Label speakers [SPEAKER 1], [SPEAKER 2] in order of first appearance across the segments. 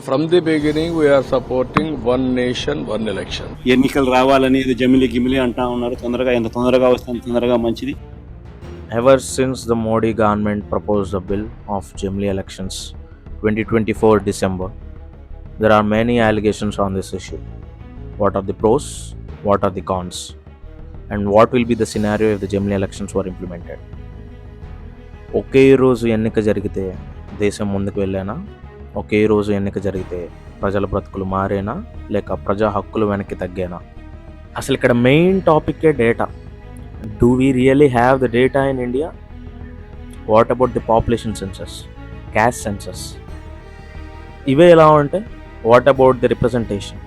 [SPEAKER 1] From the beginning we are supporting one nation one election
[SPEAKER 2] ఎన్నికలు రావాలని జమిలి గిమిలి అంటా ఉన్నారు. తొందరగా ఎంత తొందరగా వస్తే తొందరగా మంచిది.
[SPEAKER 3] Ever since the Modi government propose the bill of jamili elections twenty twenty four December there are many allegations on this issue what are the pros what are the cons and what will be the scenario of the jamili elections were implemented ఒకే రోజు ఎన్నిక జరిగితే దేశం ముందుకు వెళ్ళానా? ఒకే రోజు ఎన్నిక జరిగితే ప్రజల బ్రతుకులు మారేనా? లేక ప్రజా హక్కులు వెనక్కి తగ్గేనా? అసలు ఇక్కడ main టాపికే data. Do we really have the data in India what about the population census caste census ఇవే ఎలా ఉంటే what about the representation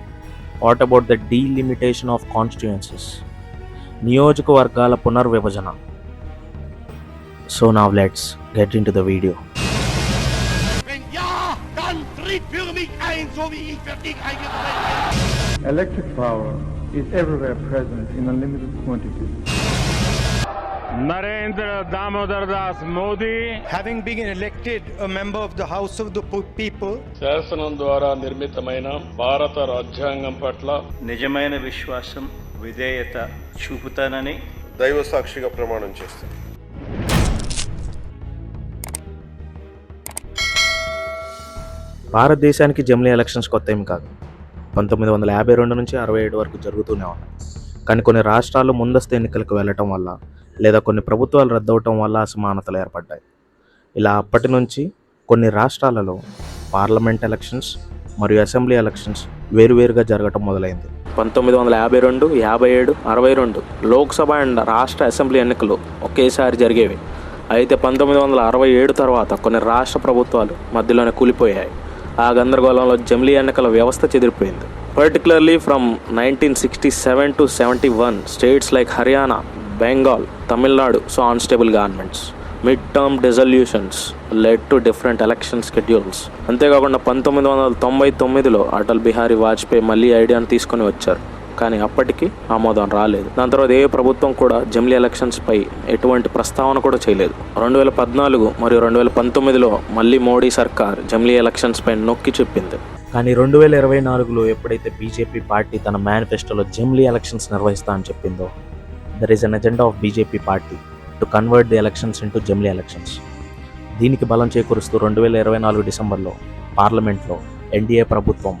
[SPEAKER 3] what about the delimitation of constituencies నియోజకవర్గాల పునర్విభజన.
[SPEAKER 4] So now let's get into the video
[SPEAKER 5] Electric power is everywhere present in unlimited quantities.
[SPEAKER 6] Narendra Damodar Das Modi
[SPEAKER 7] having been elected a member of the House of the People,
[SPEAKER 1] శాసనం ద్వారా నిర్మితమైన భారత రాజ్యాంగం పట్ల
[SPEAKER 2] నిజమైన విశ్వాసం విధేయత చూపుతానని
[SPEAKER 8] దైవ సాక్షిగా ప్రమాణం చేస్తాను
[SPEAKER 3] భారతదేశానికి జమిలీ ఎలక్షన్స్ కొత్త ఏమి కాదు. పంతొమ్మిది వందల యాభై రెండు నుంచి అరవై ఏడు వరకు జరుగుతూనే ఉన్నాయి. కానీ కొన్ని రాష్ట్రాలు ముందస్తు ఎన్నికలకు వెళ్ళటం వల్ల లేదా కొన్ని ప్రభుత్వాలు రద్దవటం వల్ల అసమానతలు ఏర్పడ్డాయి. ఇలా అప్పటి నుంచి కొన్ని రాష్ట్రాలలో పార్లమెంట్ ఎలక్షన్స్ మరియు అసెంబ్లీ ఎలక్షన్స్ వేరువేరుగా జరగటం మొదలైంది. పంతొమ్మిది వందల యాభై రెండు యాభై ఏడు అరవై రెండు లోక్సభ అండ్ రాష్ట్ర అసెంబ్లీ ఎన్నికలు ఒకేసారి జరిగేవి. అయితే పంతొమ్మిది వందల అరవై ఏడు తర్వాత కొన్ని రాష్ట్ర ప్రభుత్వాలు మధ్యలోనే కూలిపోయాయి. ఆ గందరగోళంలో జమిలీ ఎన్నికల వ్యవస్థ చెదిరిపోయింది. Particularly from nineteen sixty seven to seventy one states like Haryana Bengal Tamil Nadu so unstable governments mid term dissolutions led to different election schedules అంతేకాకుండా పంతొమ్మిది వందల తొంభై తొమ్మిదిలో అటల్ బిహారీ వాజ్పేయి మళ్ళీ ఐడియాను తీసుకొని వచ్చారు. కానీ అప్పటికి ఆమోదం రాలేదు. దాని తర్వాత ఏ ప్రభుత్వం కూడా జమ్లీ ఎలక్షన్స్ పై ఎటువంటి ప్రస్తావన కూడా చేయలేదు. రెండు వేల పద్నాలుగు మరియు రెండు వేల పంతొమ్మిదిలో మళ్ళీ మోడీ సర్కార్ జమ్లీ ఎలక్షన్స్ పై నొక్కి చెప్పింది. కానీ రెండు వేల ఇరవై నాలుగులో ఎప్పుడైతే బీజేపీ పార్టీ తన మేనిఫెస్టోలో జమ్లీ ఎలక్షన్స్ నిర్వహిస్తా అని చెప్పిందో there is an agenda of BJP party to convert the elections into jamili elections. దీనికి బలం చేకూరుస్తూ రెండు వేల ఇరవై నాలుగు డిసెంబర్లో పార్లమెంట్లో ఎన్డీఏ ప్రభుత్వం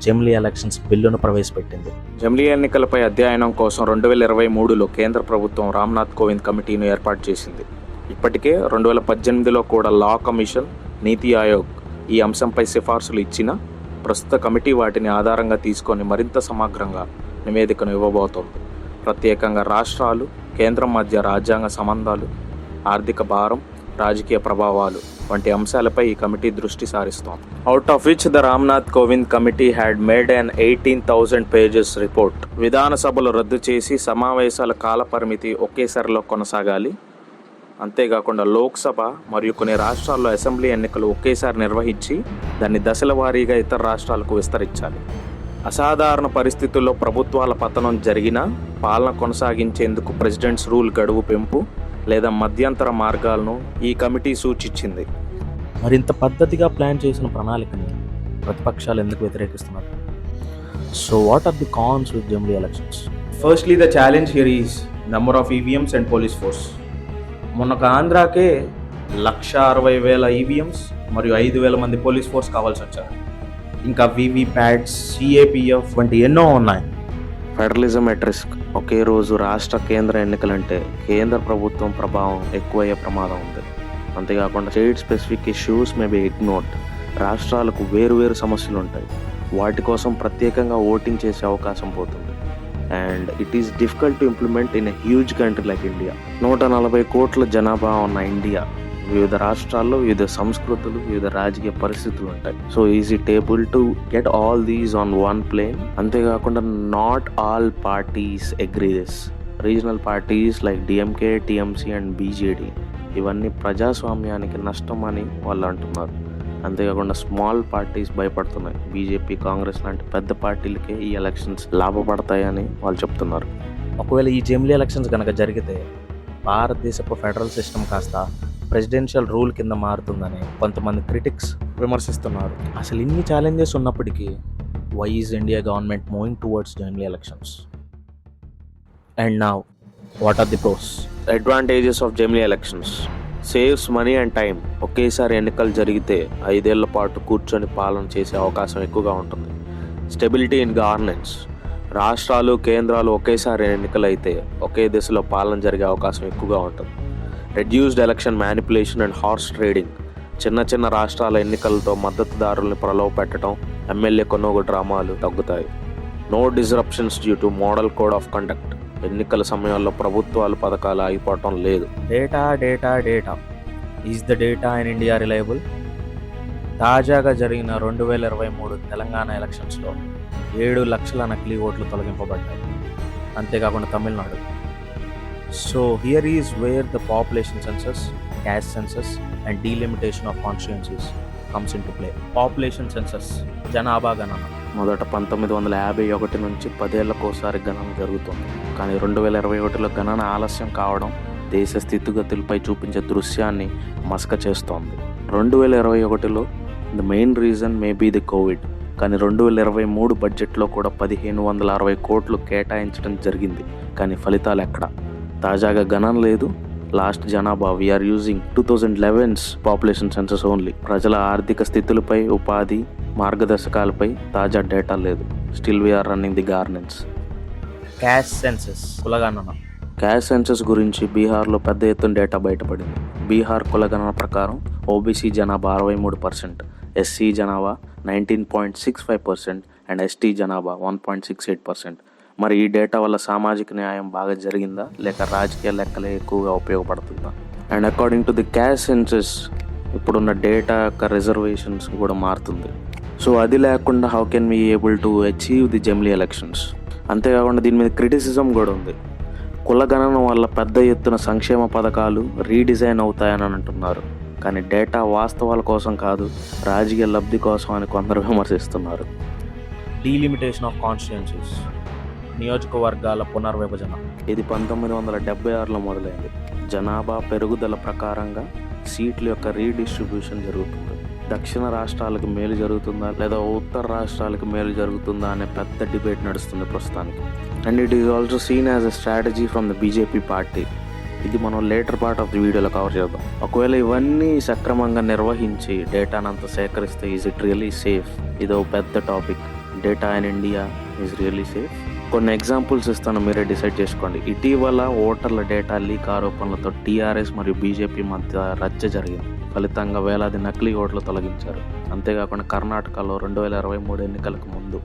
[SPEAKER 3] జమ్లీ ఎలక్షన్స్ బిల్లును ప్రవేశపెట్టింది. జమ్లీ ఎన్నికలపై అధ్యయనం కోసం రెండు వేల ఇరవై మూడులో కేంద్ర ప్రభుత్వం రామ్నాథ్ కోవింద్ కమిటీని ఏర్పాటు చేసింది. ఇప్పటికే రెండు వేల పద్దెనిమిదిలో కూడా లా కమిషన్ నీతి ఆయోగ్ ఈ అంశంపై సిఫార్సులు ఇచ్చిన ప్రస్తుత కమిటీ వాటిని ఆధారంగా తీసుకొని మరింత సమగ్రంగా నివేదికను ఇవ్వబోతోంది. ప్రత్యేకంగా రాష్ట్రాలు కేంద్రం మధ్య రాజ్యాంగ సంబంధాలు ఆర్థిక భారం రాజకీయ ప్రభావాలు వంటి అంశాలపై ఈ కమిటీ దృష్టి సారిస్తోంది. Out of which the Ramnath Kovind committee had made an eighteen thousand pages report విధాన సభలు రద్దు చేసి సమావేశాల కాల పరిమితి ఒకేసారిలో కొనసాగాలి. అంతేకాకుండా లోక్సభ మరియు కొన్ని రాష్ట్రాల్లో అసెంబ్లీ ఎన్నికలు ఒకేసారి నిర్వహించి దాన్ని దశల వారీగా ఇతర రాష్ట్రాలకు విస్తరించాలి. అసాధారణ పరిస్థితుల్లో ప్రభుత్వాల పతనం జరిగినా పాలన కొనసాగించేందుకు ప్రెసిడెంట్స్ రూల్ గడువు పెంపు లేదా మధ్యంతర మార్గాలను ఈ కమిటీ సూచించింది. మరింత పద్ధతిగా ప్లాన్ చేసిన ప్రణాళికని ప్రతిపక్షాలు ఎందుకు వ్యతిరేకిస్తున్నారు? So what are the cons with jamili elections firstly the challenge here is number of EVMs and police force మొన్న ఆంధ్రాకే లక్ష అరవై వేల ఈవీఎంస్ మరియు ఐదు వేల మంది పోలీస్ ఫోర్స్ కావాల్సి వచ్చారు. ఇంకా వివి ప్యాడ్స్ సిఏపిఎఫ్ వంటి ఎన్నో ఉన్నాయి. ఫెడరలిజం ఎట్ రిస్క్ ఒకే రోజు రాష్ట్ర కేంద్ర ఎన్నికలంటే కేంద్ర ప్రభుత్వం ప్రభావం ఎక్కువయ్యే ప్రమాదం ఉంది. అంతేకాకుండా state specific issues may be ignored రాష్ట్రాలకు వేరువేరు సమస్యలు ఉంటాయి. వాటి కోసం ప్రత్యేకంగా ఓటింగ్ చేసే అవకాశం పోతుంది. And it is difficult to implement in a huge country like India నూట నలభై కోట్ల జనాభా ఉన్న ఇండియా వివిధ రాష్ట్రాల్లో వివిధ సంస్కృతులు వివిధ రాజకీయ పరిస్థితులు ఉంటాయి. So is it able to get all these on one plane అంతేకాకుండా not all parties agree this regional parties like DMK TMC and BJD ఇవన్నీ ప్రజాస్వామ్యానికి నష్టం అని వాళ్ళు అంటున్నారు. అంతేకాకుండా స్మాల్ పార్టీస్ భయపడుతున్నాయి. బీజేపీ కాంగ్రెస్ లాంటి పెద్ద పార్టీలకే ఈ ఎలక్షన్స్ లాభపడతాయని వాళ్ళు చెప్తున్నారు. ఒకవేళ ఈ జమిలీ ఎలక్షన్స్ కనుక జరిగితే భారతదేశపు ఫెడరల్ సిస్టమ్ కాస్త ప్రెసిడెన్షియల్ రూల్ కింద మారుతుందని కొంతమంది క్రిటిక్స్ విమర్శిస్తున్నారు. అసలు ఇన్ని ఛాలెంజెస్ ఉన్నప్పటికీ why is India government moving towards general elections and now what are the pros
[SPEAKER 9] advantages of jamili elections saves money and time ఒకేసారి ఎన్నికలు జరిగితే ఐదేళ్ళ పాటు కూర్చొని పాలన చేసే అవకాశం ఎక్కువగా ఉంటుంది. స్టెబిలిటీ ఇన్ గవర్నెన్స్ రాష్ట్రాలు కేంద్రాలు ఒకేసారి ఎన్నికలైతే ఒకే దిశలో పాలన జరిగే అవకాశం ఎక్కువగా ఉంటుంది. Reduced election manipulation and horse trading చిన్న చిన్న రాష్ట్రాల ఎన్నికలతో మద్దతుదారుల్ని ప్రలోభ పెట్టడం ఎమ్మెల్యే కొనుగోలు డ్రామాలు తగ్గుతాయి. No disruptions due to model code of conduct ఎన్నికల సమయాల్లో ప్రభుత్వాలు పథకాలు ఆగిపోవటం లేదు.
[SPEAKER 3] Data data data is the data in India reliable తాజాగా జరిగిన రెండు వేల ఇరవై మూడు తెలంగాణ ఎలక్షన్స్లో ఏడు లక్షల నకిలీ ఓట్లు తొలగింపబడ్డాయి. అంతేకాకుండా Tamil Nadu. So here is where the population census caste census and delimitation of constituencies comes into play population census జనాభా గణన.
[SPEAKER 9] మొదట పంతొమ్మిది వందల యాభై ఒకటి నుంచి పదేళ్ళకోసారి గణన జరుగుతుంది. కానీ రెండు వేల ఇరవై ఒకటిలో గణన ఆలస్యం కావడం దేశ స్థితిగతులపై చూపించే దృశ్యాన్ని మసక చేస్తోంది. రెండు వేల ఇరవై ఒకటిలో the main reason may be the COVID కానీ రెండు వేల ఇరవై మూడు బడ్జెట్లో కూడా పదిహేను వందల అరవై కోట్లు కేటాయించడం జరిగింది. కానీ ఫలితాలు ఎక్కడ? తాజాగా గణన లేదు. లాస్ట్ జనాభా we are using two thousand eleven's population census only ప్రజల ఆర్థిక స్థితులపై ఉపాధి మార్గదర్శకాలపై తాజా డేటా లేదు. Still we are running the గార్నెన్స్
[SPEAKER 3] caste census కులగణన.
[SPEAKER 9] క్యాష్ సెన్సస్ గురించి బీహార్లో పెద్ద ఎత్తున డేటా బయటపడింది. బీహార్ కులగణన ప్రకారం ఓబీసీ జనాభా అరవై మూడు పర్సెంట్ ఎస్సీ జనాభా nineteen point six five percent and ST జనాభా one point six eight percent మరి ఈ డేటా వల్ల సామాజిక న్యాయం బాగా జరిగిందా? లేక రాజకీయ లెక్కలే ఎక్కువగా ఉపయోగపడుతుందా? And according to the caste census ఇప్పుడున్న డేటా యొక్క రిజర్వేషన్స్ కూడా మారుతుంది. సో అది లేకుండా how can we able to achieve the jamili elections అంతేకాకుండా దీని మీద క్రిటిసిజం కూడా ఉంది. కులగణన వల్ల పెద్ద ఎత్తున సంక్షేమ పథకాలు రీడిజైన్ అవుతాయని అంటున్నారు. కానీ డేటా వాస్తవాల కోసం కాదు రాజకీయ లబ్ధి కోసం అని కొందరు విమర్శిస్తున్నారు.
[SPEAKER 3] డీలిమిటేషన్ ఆఫ్ కాన్స్టిట్యున్సీస్ నియోజకవర్గాల పునర్విభజన.
[SPEAKER 9] ఇది పంతొమ్మిది వందల డెబ్బై ఆరులో మొదలైంది. జనాభా పెరుగుదల ప్రకారంగా సీట్ల యొక్క రీడిస్ట్రిబ్యూషన్ జరుగుతుంది. దక్షిణ రాష్ట్రాలకు మేలు జరుగుతుందా లేదా ఉత్తర రాష్ట్రాలకు మేలు జరుగుతుందా అనే పెద్ద డిబేట్ నడుస్తుంది ప్రస్తుతానికి. And it is also seen as a strategy from the BJP party. ఇది మనం లేటర్ పార్ట్ ఆఫ్ ది వీడియోలో కవర్ చేద్దాం. ఒకవేళ ఇవన్నీ సక్రమంగా నిర్వహించి డేటానంతా సేకరిస్తే ఈజ్ ఇట్ రియలీ సేఫ్ ఇదో పెద్ద topic data in India is really safe కొన్ని ఎగ్జాంపుల్స్ ఇస్తాను మీరే డిసైడ్ చేసుకోండి. ఇటీవల ఓటర్ల డేటా లీక్ ఆరోపణలతో టీఆర్ఎస్ మరియు బీజేపీ మధ్య రచ్చ జరిగింది. ఫలితంగా వేలాది నకిలీ ఓట్లు తొలగించారు. అంతేకాకుండా కర్ణాటకలో రెండు వేల ఇరవై మూడు ఎన్నికలకు ముందు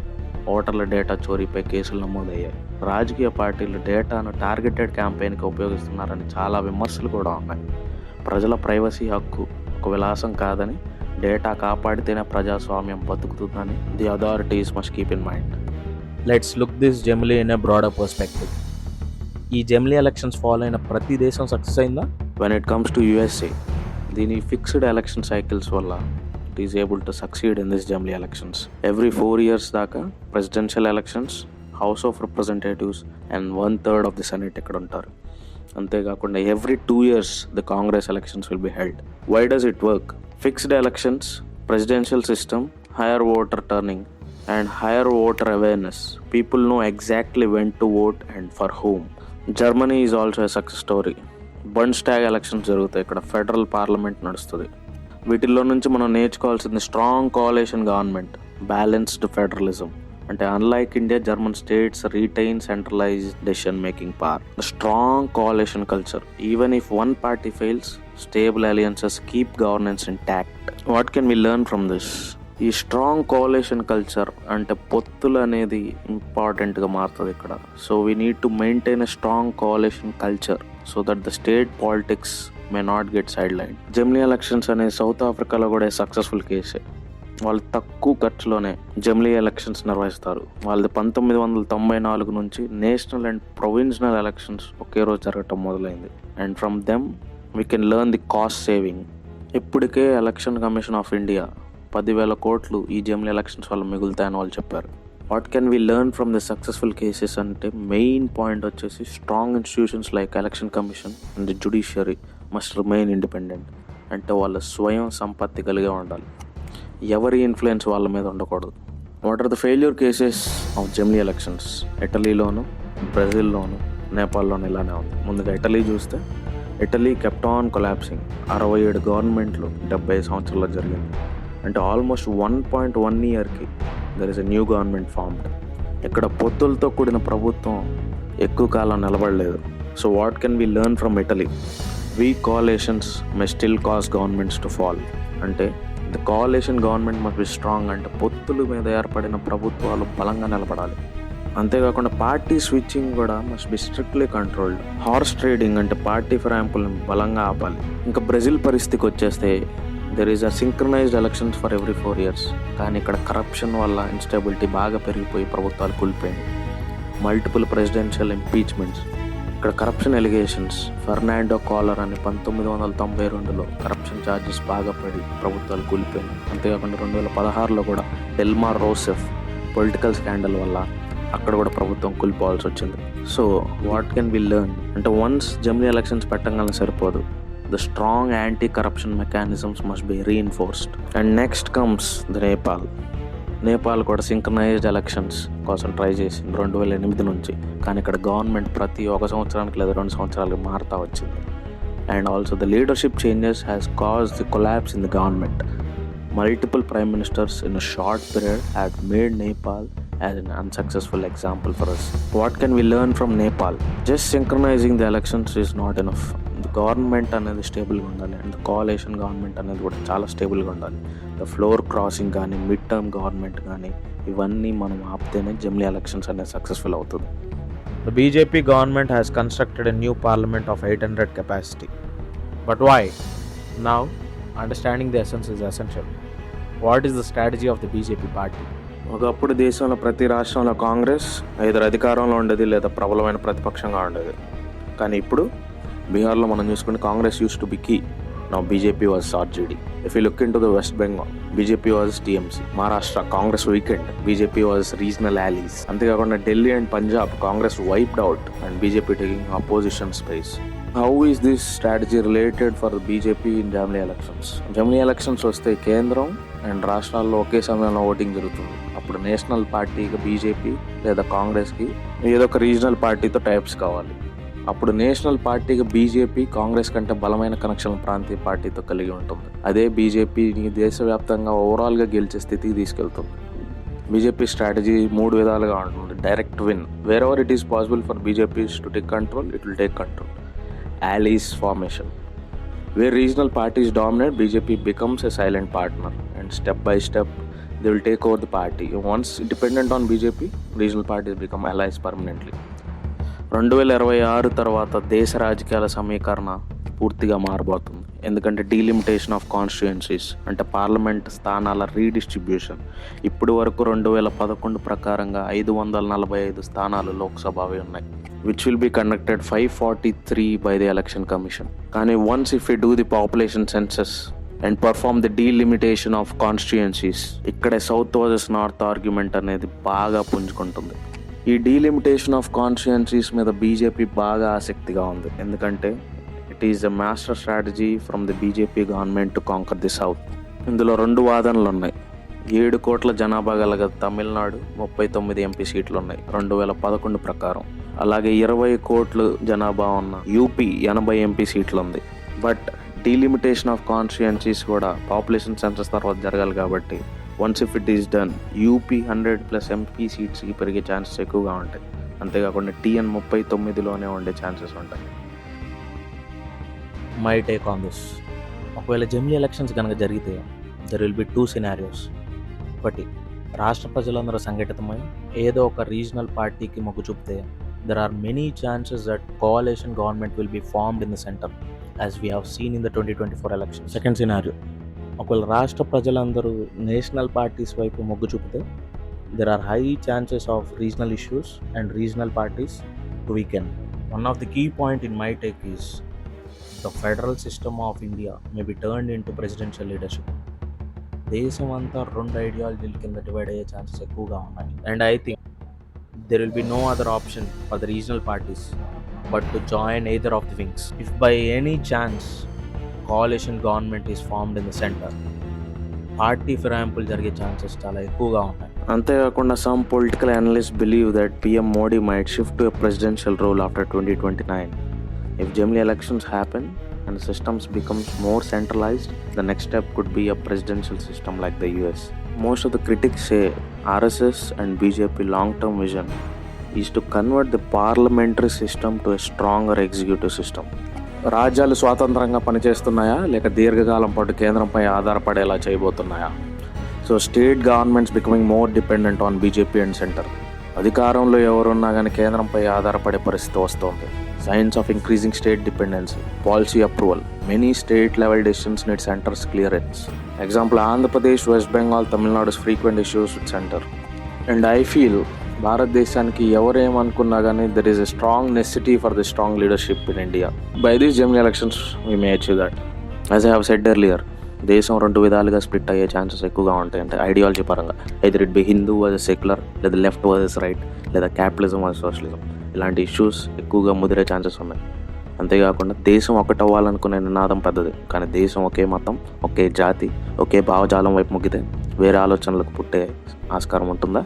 [SPEAKER 9] ఓటర్ల డేటా చోరీపై కేసులు నమోదయ్యాయి. రాజకీయ పార్టీలు డేటాను టార్గెటెడ్ క్యాంపెయిన్కి ఉపయోగిస్తున్నారని చాలా విమర్శలు కూడా ఉన్నాయి. ప్రజల ప్రైవసీ హక్కు ఒక విలాసం కాదని డేటా కాపాడితేనే ప్రజాస్వామ్యం బతుకుతుందని the authorities must keep in mind
[SPEAKER 3] let's look this jamili in a broader perspective ఈ జెమ్లీ ఎలక్షన్స్ ఫాలో అయిన ప్రతి దేశం సక్సెస్ అయిందా?
[SPEAKER 9] When it comes to USA దీని ఫిక్స్డ్ ఎలక్షన్ సైకిల్స్ వల్ల it is able to succeed in this jamili elections every four years దాకా presidential elections house of representatives and one third of the senate ఇక్కడ ఉంటారు. అంతేకాకుండా every two years the Congress elections will be held why does it work fixed elections presidential system higher voter turning and higher voter awareness people know exactly when to vote and for home Germany is also a success story Bundestag elections జరుగుతాయి ఇక్కడ. Federal parliament నడుస్తుంది. వీటిల్లో నుంచి మనం నేర్చుకోవాల్సింది strong coalition government balanced federalism అంటే unlike India German states retain centralise decision making power strong coalition culture even if one party fails stable alliances keep governance intact what can we learn from this ఈ strong coalition culture అంటే పొత్తులు అనేది ఇంపార్టెంట్గా మారుతుంది ఇక్కడ. So we need to maintain a strong coalition culture so that the state politics may not get sidelined జెమ్లీ elections అనేది south ఆఫ్రికాలో కూడా సక్సెస్ఫుల్ కేసే వాళ్ళు తక్కువ ఖర్చులోనే జమ్లీ ఎలక్షన్స్ నిర్వహిస్తారు. వాళ్ళది పంతొమ్మిది వందల తొంభై నాలుగు నుంచి నేషనల్ అండ్ ప్రొవిన్షనల్ ఎలక్షన్స్ ఒకే రోజు జరగటం మొదలైంది. And from them we can learn the cost saving ఇప్పటికే ఎలక్షన్ కమిషన్ ఆఫ్ ఇండియా పదివేల కోట్లు ఈ జెమ్లీ ఎలక్షన్స్ వల్ల మిగులుతాయని వాళ్ళు చెప్పారు. What can we learn from the successful cases అంటే మెయిన్ పాయింట్ వచ్చేసి strong institutions like election commission and the judiciary must remain independent అంటే వాళ్ళ స్వయం సంపత్తి కలిగి ఉండాలి. ఎవరి ఇన్ఫ్లుయెన్స్ వాళ్ళ మీద ఉండకూడదు. What are the failure cases of జెమ్లీ elections? ఇటలీలోను బ్రెజిల్లోను నేపాల్లోను ఇలానే ఉంది. ముందుగా ఇటలీ చూస్తే ఇటలీ కెప్టాన్ కొలాప్సింగ్. అరవై ఏడు గవర్నమెంట్లు డెబ్బై సంవత్సరాల్లో జరిగింది. అంటే ఆల్మోస్ట్ వన్ పాయింట్ వన్ ఇయర్కి there is a new government formed ఇక్కడ పొత్తులతో కూడిన ప్రభుత్వం ఎక్కువ కాలం నిలబడలేదు. So what can we learn from Italy we coalitions may still cause governments to fall అంటే the coalition government must be strong అంటే పొత్తుల మీద ఏర్పడిన ప్రభుత్వాలు బలంగా నిలబడాలి. అంతేకాకుండా పార్టీ స్విచ్చింగ్ కూడా must be strictly controlled horse trading అంటే పార్టీ ఫిరాయింపులను బలంగా ఆపాలి. ఇంకా బ్రెజిల్ పరిస్థితికి వచ్చేస్తే there is a synchronised elections for every four years కానీ ఇక్కడ కరప్షన్ వల్ల ఇన్స్టెబిలిటీ బాగా పెరిగిపోయి ప్రభుత్వాలు కూలిపోయింది మల్టిపుల్ ప్రెసిడెన్షియల్ ఇంపీచ్మెంట్స్ ఇక్కడ కరప్షన్ ఎలిగేషన్స్ ఫెర్నాండో కాలర్ అని పంతొమ్మిది వందల తొంభై రెండులో కరప్షన్ ఛార్జెస్ బాగా పడి ప్రభుత్వాలు కూలిపోయింది అంతేకాకుండా రెండు వేల పదహారులో కూడా డెల్మార్ రోసెఫ్ పొలిటికల్ స్కాండల్ వల్ల అక్కడ కూడా ప్రభుత్వం కూలిపోవాల్సి వచ్చింది. So what can we learn అంటే వన్స్ జమిలీ ఎలక్షన్స్ పెట్టగానే సరిపోదు. The strong anti corruption mechanisms must be reinforced and next comes the Nepal Nepal కూడా సింక్రనైజ్డ్ ఎలక్షన్స్ కోసం ట్రై చేసింది రెండు వేల ఎనిమిది నుంచి. కానీ ఇక్కడ గవర్నమెంట్ ప్రతి ఒక సంవత్సరానికి లేదా రెండు సంవత్సరాలకు మారుతా వచ్చింది. And also the leadership changes has caused the collapse in the government multiple prime ministers in a short period had made Nepal as an unsuccessful example for us what can we learn from Nepal just synchronising the elections is not enough government అనేది స్టేబుల్గా ఉండాలి and collation government అనేది కూడా చాలా స్టేబుల్గా ఉండాలి the floor crossing కానీ mid term government కానీ ఇవన్నీ మనం ఆపితేనే జమ్లీ ఎలక్షన్స్ అనేది సక్సెస్ఫుల్ అవుతుంది
[SPEAKER 3] The BJP government has constructed a new parliament of 800 capacity. But why? Now, understanding the essence is essential. What is the strategy of the BJP party?
[SPEAKER 9] ఒకప్పుడు దేశంలో ప్రతి రాష్ట్రంలో కాంగ్రెస్ ఐదు అధికారంలో ఉండేది లేదా ప్రబలమైన ప్రతిపక్షంగా ఉండేది కానీ ఇప్పుడు బీహార్లో మనం చూసుకుంటే Congress used to be key నా BJP was RJD if you look into the West Bengal BJP was TMC Maharashtra Congress weakened BJP was regional allies అంతేకాకుండా Delhi and Punjab Congress wiped out and BJP taking opposition space how is this strategy related for BJP in జమ్లీ elections జమ్లీ elections వస్తే కేంద్రం and రాష్ట్రాల్లో ఒకే సమయంలో voting జరుగుతుంది. అప్పుడు national పార్టీకి BJP లేదా కాంగ్రెస్కి ఏదో ఒక రీజనల్ పార్టీతో టైప్స్ కావాలి. అప్పుడు నేషనల్ పార్టీకి బీజేపీ కాంగ్రెస్ కంటే బలమైన కనెక్షన్ ప్రాంతీయ పార్టీతో కలిగి ఉంటుంది. అదే బీజేపీని దేశవ్యాప్తంగా ఓవరాల్గా గెలిచే స్థితికి తీసుకెళ్తుంది. బీజేపీ స్ట్రాటజీ మూడు విధాలుగా ఉంటుంది. Direct win. Wherever it is possible for BJP to take control it will take control allies formation where regional parties dominate BJP becomes a silent partner and step by step they will take over the party once dependent on BJP regional parties become allies permanently రెండు వేల ఇరవై ఆరు తర్వాత దేశ రాజకీయాల సమీకరణ పూర్తిగా మారబోతుంది. ఎందుకంటే డీలిమిటేషన్ ఆఫ్ కాన్స్టిట్యుయెన్సీస్ అంటే పార్లమెంట్ స్థానాల రీడిస్ట్రిబ్యూషన్ ఇప్పటి వరకు రెండు వేల పదకొండు ప్రకారంగా ఐదు వందల నలభై ఐదు స్థానాలు లోక్సభవి ఉన్నాయి. Which will be conducted five forty three by the election commission కానీ once if you do the population census and perform the delimitation of constituencies ఇక్కడే సౌత్ వర్సెస్ నార్త్ ఆర్గ్యుమెంట్ అనేది బాగా పుంజుకుంటుంది. ఈ డీలిమిటేషన్ ఆఫ్ కాన్స్టిట్యుయెన్సీస్ మీద BJP బాగా ఆసక్తిగా ఉంది. ఎందుకంటే it is the master strategy from the BJP government to conquer the south ఇందులో రెండు వాదనలు ఉన్నాయి. ఏడు కోట్ల జనాభా గల తమిళనాడు ముప్పై తొమ్మిది ఎంపీ సీట్లు ఉన్నాయి. రెండు వేల పదకొండు ప్రకారం. అలాగే ఇరవై కోట్లు జనాభా ఉన్న యూపీ ఎనభై ఎంపీ సీట్లు ఉంది. బట్ డీలిమిటేషన్ ఆఫ్ కాన్స్టిట్యుయెన్సీస్ కూడా పాపులేషన్ సెన్సస్ తర్వాత జరగాలి కాబట్టి once if it is done UP hundred plus MP సీట్స్కి పెరిగే ఛాన్సెస్ ఎక్కువగా ఉంటాయి. అంతేకాకుండా టీఎన్ ముప్పై తొమ్మిదిలోనే ఉండే ఛాన్సెస్ ఉంటాయి.
[SPEAKER 3] మై టేక్ ఆన్ దిస్ ఒకవేళ జమిలీ ఎలక్షన్స్ కనుక జరిగితే there will be two scenarios ఒకటి రాష్ట్ర ప్రజలందరూ సంఘటితమై ఏదో ఒక రీజనల్ పార్టీకి మొగ్గు చూపితే there are many chances that coalition government will be formed in the centre as we have seen in the twenty twenty four election second scenario ఒకవేళ రాష్ట్ర ప్రజలందరూ నేషనల్ పార్టీస్ వైపు మొగ్గు చూపితే there are high chances of regional issues and regional parties to weaken one of the key point in my take is the federal system of India may be turn into presidential leadership దేశం అంతా రెండు ఐడియాలజీల కింద divide అయ్యే chances ఎక్కువగా ఉన్నాయి. And I think there will be no other option for the regional parties but to join either of the wings if by any chance coalition government is formed in the center, party ఫిరాయింపులు జరిగే chances చాలా ఎక్కువగా ఉన్నాయి
[SPEAKER 9] అంతేకాకుండా some political analyst believe that PM Modi might shift to presidential role after twenty twenty nine if జమ్లీ elections happen and systems becomes more centralized, the next step could be a presidential system like the US. Most of the critics say RSS and BJP long-term vision is to convert the parliamentary system to a stronger executive system. రాజ్యాలు స్వాతంత్రంగా పనిచేస్తున్నాయా? లేక దీర్ఘకాలం పాటు కేంద్రంపై ఆధారపడేలా చేయబోతున్నాయా? So state governments becoming more dependent on BJP and centre. అధికారంలో ఎవరున్నా కానీ కేంద్రంపై ఆధారపడే పరిస్థితి వస్తోంది. Signs of increasing state dependency policy approval many state level decisions need centre's clearance. Example Andhra Pradesh West Bengal Tamil Nadu frequent issues with centre. And I feel భారతదేశానికి ఎవరేమనుకున్నా కానీ there is a strong necessity for the strong leadership in India by these general elections we may achieve that as I have said earlier దేశం రెండు విధాలుగా split అయ్యే chances ఎక్కువగా ఉంటాయి. అంటే ఐడియాలజీ పరంగా. ఎదురు it be Hindu versus secular లేదా లెఫ్ట్ వర్సెస్ రైట్ లేదా క్యాపిటలిజం వర్సెస్ సోషలిజం ఇలాంటి ఇష్యూస్ ఎక్కువగా ముదిరే ఛాన్సెస్ ఉన్నాయి. అంతేకాకుండా దేశం ఒకటవ్వాలనుకునే నినాదం పెద్దది. కానీ దేశం ఒకే మతం ఒకే జాతి ఒకే భావజాలం వైపు మొగ్గితే వేరే ఆలోచనలకు పుట్టే ఆస్కారం ఉంటుందా?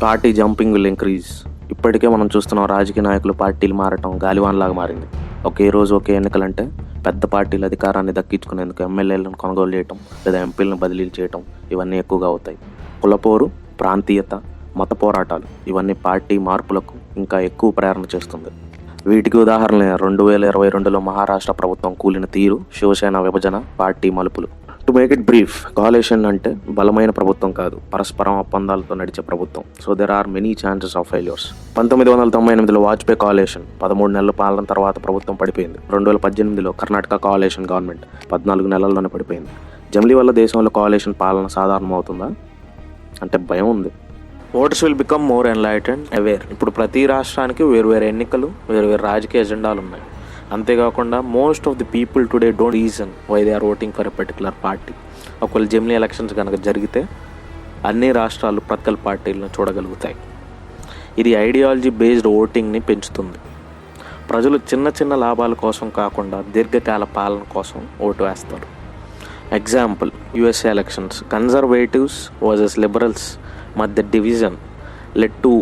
[SPEAKER 9] పార్టీ జంపింగ్ విల్ ఇంక్రీజ్ ఇప్పటికే మనం చూస్తున్నాం రాజకీయ నాయకులు పార్టీలు మారటం గాలివాన్లాగా మారింది. ఒకే రోజు ఒకే ఎన్నికలంటే పెద్ద పార్టీలు అధికారాన్ని దక్కించుకునేందుకు ఎమ్మెల్యేలను కొనుగోలు చేయటం లేదా ఎంపీలను బదిలీలు చేయటం ఇవన్నీ ఎక్కువగా అవుతాయి. కులపోరు ప్రాంతీయత మత పోరాటాలు ఇవన్నీ పార్టీ మార్పులకు ఇంకా ఎక్కువ ప్రేరణ చేస్తుంది. వీటికి ఉదాహరణ రెండు వేల ఇరవై రెండులో మహారాష్ట్ర ప్రభుత్వం కూలిన తీరు శివసేన విభజన పార్టీ మలుపులు. To make it brief coalition అంటే బలమైన ప్రభుత్వం కాదు పరస్పరం ఒప్పందాలతో నడిచే ప్రభుత్వం. So there are many chances of failures పంతొమ్మిది వందల తొంభై ఎనిమిదిలో వాజ్పేయి కాలేషన్ పదమూడు నెలల పాలన తర్వాత ప్రభుత్వం పడిపోయింది. రెండు వేల పద్దెనిమిదిలో కర్ణాటక కాలేషన్ గవర్నమెంట్ పద్నాలుగు నెలల్లోనే పడిపోయింది. జమ్లీ వల్ల దేశంలో కాలేషన్ పాలన సాధారణం అవుతుందా అంటే భయం ఉంది. Voters will become more enlightened aware ఇప్పుడు ప్రతి రాష్ట్రానికి వేరు వేరు ఎన్నికలు వేరు వేరు రాజకీయ ఎజెండాలు ఉన్నాయి. అంతేకాకుండా most of the people today don't reason why they are voting for a particular party ఒకవేళ జమిలీ ఎలక్షన్స్ కనుక జరిగితే అన్ని రాష్ట్రాలు ప్రక్కల పార్టీలను చూడగలుగుతాయి. ఇది ఐడియాలజీ బేస్డ్ ఓటింగ్ని పెంచుతుంది. ప్రజలు చిన్న చిన్న లాభాల కోసం కాకుండా దీర్ఘకాల పాలన కోసం ఓటు వేస్తారు. Example USA elections conservatives versus liberals మధ్య division led to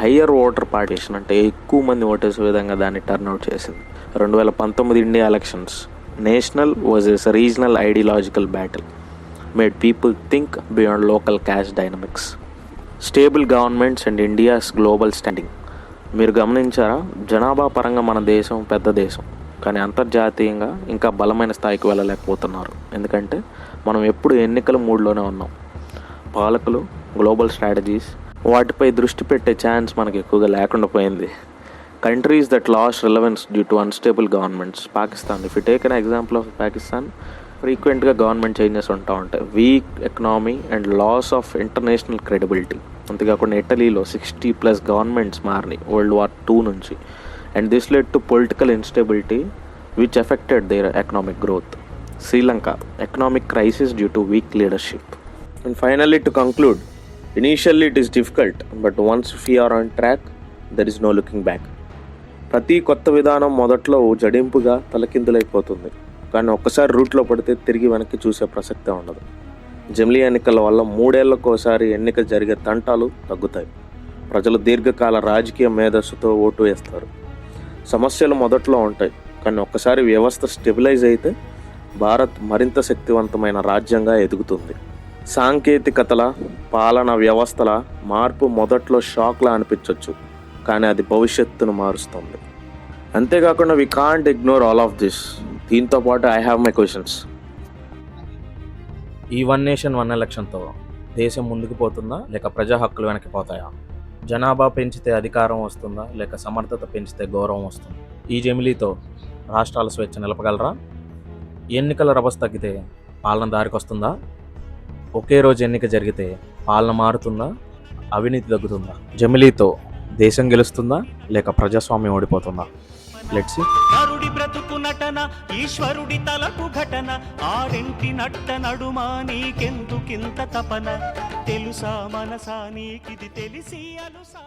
[SPEAKER 9] higher voter partition అంటే ఎక్కువ మంది ఓటేసే విధంగా దాన్ని టర్న్అవుట్ చేసింది. రెండు వేల పంతొమ్మిది India elections national versus regional ideological battle made people think beyond local caste dynamics stable governments and India's global standing మీరు గమనించారా? జనాభా పరంగా మన దేశం పెద్ద దేశం. కానీ అంతర్జాతీయంగా ఇంకా బలమైన స్థాయికి వెళ్ళలేకపోతున్నారు. ఎందుకంటే మనం ఎప్పుడు ఎన్నికల మూడ్లోనే ఉన్నాం. పాలకులు గ్లోబల్ స్ట్రాటజీస్ వాటిపై దృష్టి పెట్టే ఛాన్స్ మనకి ఎక్కువగా లేకుండా పోయింది. Countries that lost relevance due to unstable governments Pakistan if you take an example of Pakistan ఫ్రీక్వెంట్గా గవర్నమెంట్ చేంజెస్ ఉంటా ఉంటాయి weak economy and loss of international credibility అంతేకాకుండా ఇటలీలో సిక్స్టీ ప్లస్ గవర్నమెంట్స్ మారినాయి వరల్డ్ వార్ టూ నుంచి and this led to political instability which affected their economic growth Sri Lanka economic crisis due to weak leadership and finally to conclude initially it is difficult but once we are on track there is no looking back ప్రతి కొత్త విధానం మొదట్లో జడింపుగా తలకిందులైపోతుంది. కానీ ఒక్కసారి రూట్లో పడితే తిరిగి వెనక్కి చూసే ప్రసక్తే ఉండదు. జమిలీ ఎన్నికల వల్ల మూడేళ్ళకోసారి ఎన్నిక జరిగే తంటాలు తగ్గుతాయి. ప్రజలు దీర్ఘకాల రాజకీయ మేధస్సుతో ఓటు వేస్తారు. సమస్యలు మొదట్లో ఉంటాయి. కానీ ఒక్కసారి వ్యవస్థ స్టెబిలైజ్ అయితే భారత్ మరింత శక్తివంతమైన రాజ్యంగా ఎదుగుతుంది. సాంకేతికతల పాలన వ్యవస్థల మార్పు మొదట్లో షాక్లా అనిపించవచ్చు కానీ అది భవిష్యత్తును మారుస్తుంది. అంతేకాకుండా we can't ignore all of this దీంతో పాటు ఐ హ్యావ్ మై క్వశ్చన్స్
[SPEAKER 3] ఈ వన్ నేషన్ వన్ ఎలక్షన్తో దేశం ముందుకు పోతుందా? లేక ప్రజా హక్కులు వెనక్కి పోతాయా? జనాభా పెంచితే అధికారం వస్తుందా? లేక సమర్థత పెంచితే గౌరవం వస్తుందా? ఈ జమిలీతో రాష్ట్రాల స్వేచ్ఛ నిలపగలరా? ఎన్నికల రభస తగ్గితే పాలన దారికి వస్తుందా? ఒకే రోజు ఎన్నిక జరిగితే పాలన మారుతుందా? అవినీతి తగ్గుతుందా? జమిలీతో దేశం గెలుస్తుందా? లేక ప్రజాస్వామ్యం ఓడిపోతుందా? లెట్స్
[SPEAKER 10] నరుడి బ్రతుకు నటన ఈశ్వరుడి తలకు ఘటన ఆరింటి నట్ట నడుమా నీకెందుకింత తపన? తెలుసా మనసా నీకిది తెలిసి అలుసా?